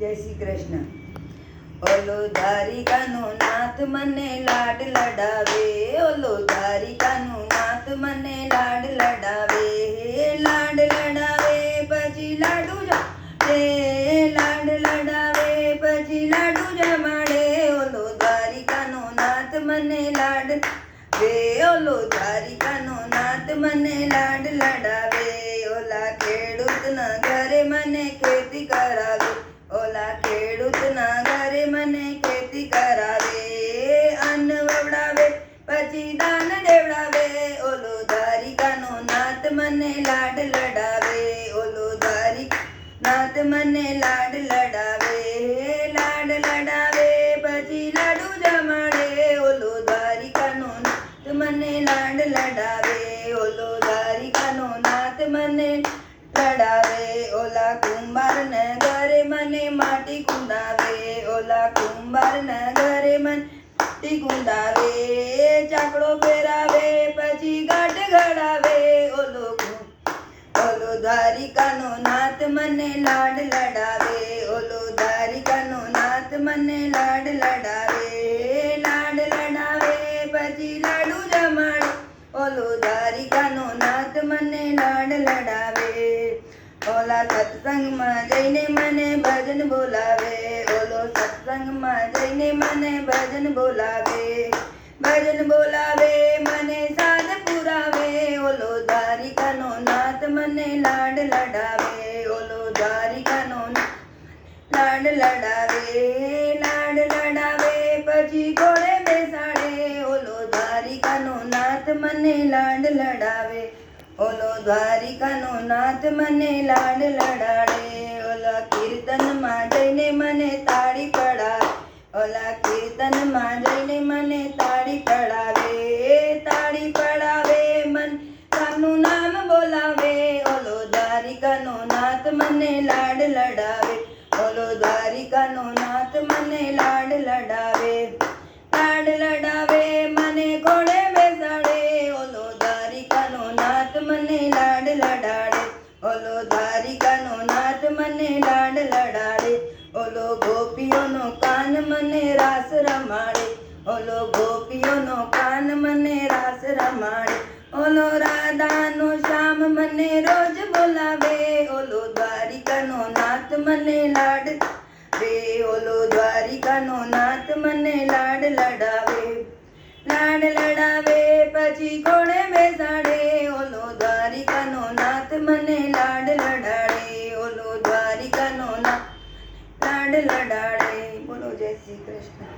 જય શ્રી કૃષ્ણ. ઓલો ધારિકાનો નાથ મને લાડ લડાવે, ઓલો ધારિકાનો નાથ મને લાડ લડાવે લાડ લડાવે, પછી લાડુ રે લાડ લડાવે, પછી લાડુ જમાડે ઓલો ધારિકાનો નાથ મને લાડ વે ઓલો ધારિકાનો નાથ મને લાડ લડાવે, ઓલા ખેડૂતના ઘરે મને ખેતી કરાવે ઓલા ખેડૂતના ઘરે મને ખેતી કરાવે, અન્ન વવડાવે, પછી દાન દેવડાવે, ઓલો ધારિકાનો નાત મને લાડ લડાવે, ઓલો ધારી નાત મને લાડ લડાવે લાડ લડાવે, પછી લાડુ જમાડે, ઓલો દ્વારિકાનો નાત મને લાડ લડાવે ઓલો દ્વારિકાનો નાથ મને લડાવે ઓલા કુંભાર ઘરે મને માટી કુંડાવે ઓલા ઘરે મને માટી કુંડાવે ચાકડો પહેરાવે પછી ગાઢ ઘડાવે ઓલો ઓલો દ્વારિકાનો નાથ મને લાડ લડાવે. ઓલો દ્વારિકાનો નાથ મને લાડ લડાવે લાડ લડાવે, પછી લાડુ જમાડે. ઓલો દ્વારિકાનો નાથ મને લાડ લડાવે. ઓલા સત્સંગમાં જઈને મને ભજન બોલાવે. ઓલો સત્સંગમાં જઈને મને ભજન બોલાવે ભજન બોલાવે, મને સાધ પુરાવે. ઓલો દ્વારિકાનો નાથ મને લાડ લડાવે, ઓલો દ્વારિકાનો લાડ લડાવે લાડ લડાવે. પછી ઘોડે બેસાડે, ઓલો દ્વારિકાનો નાથ મને લાડ લડાવે. ઓલો દ્વારિકાનો નાથ મને લાડ લડાડે ઓલા કીર્તનમાં જઈને મને તાળી પડાવે ઓલા કીર્તનમાં જઈને મને તાળી પડાવે તાળી પડાવે મન રામનું નામ બોલાવે ઓલો દ્વારિકાનો નાથ મને લાડ લડાવે. ઓલો દ્વારિકાનો નાથ મને લાડ લડાવે. લાડ લડાવે, મને ઘોડે બેસાડે. ઓલો દ્વારિકાનો નાથ મને લાડ લડાડે. ઓલો દ્વારિકાનો નાથ મને લાડ લડાડે. ઓલો ગોપીઓનો કાન મને રાસ રમાડે. ઓલો ગોપીઓનો કાન મને રાસ રમાડે. ઓલો રાધાનો શ્યામ મને રોજ બોલાવે. મને લાડ રે ઓલો દ્વારિકાનો નાથ મને લાડ લડાવે. લાડ લડાવે, પછી કોણે બેસાડે? ઓલો દ્વારિકાનો નાથ મને લાડ લડાડે, ઓલો દ્વારિકાનો નાથ લાડ લડાડે. બોલો જય શ્રી કૃષ્ણ.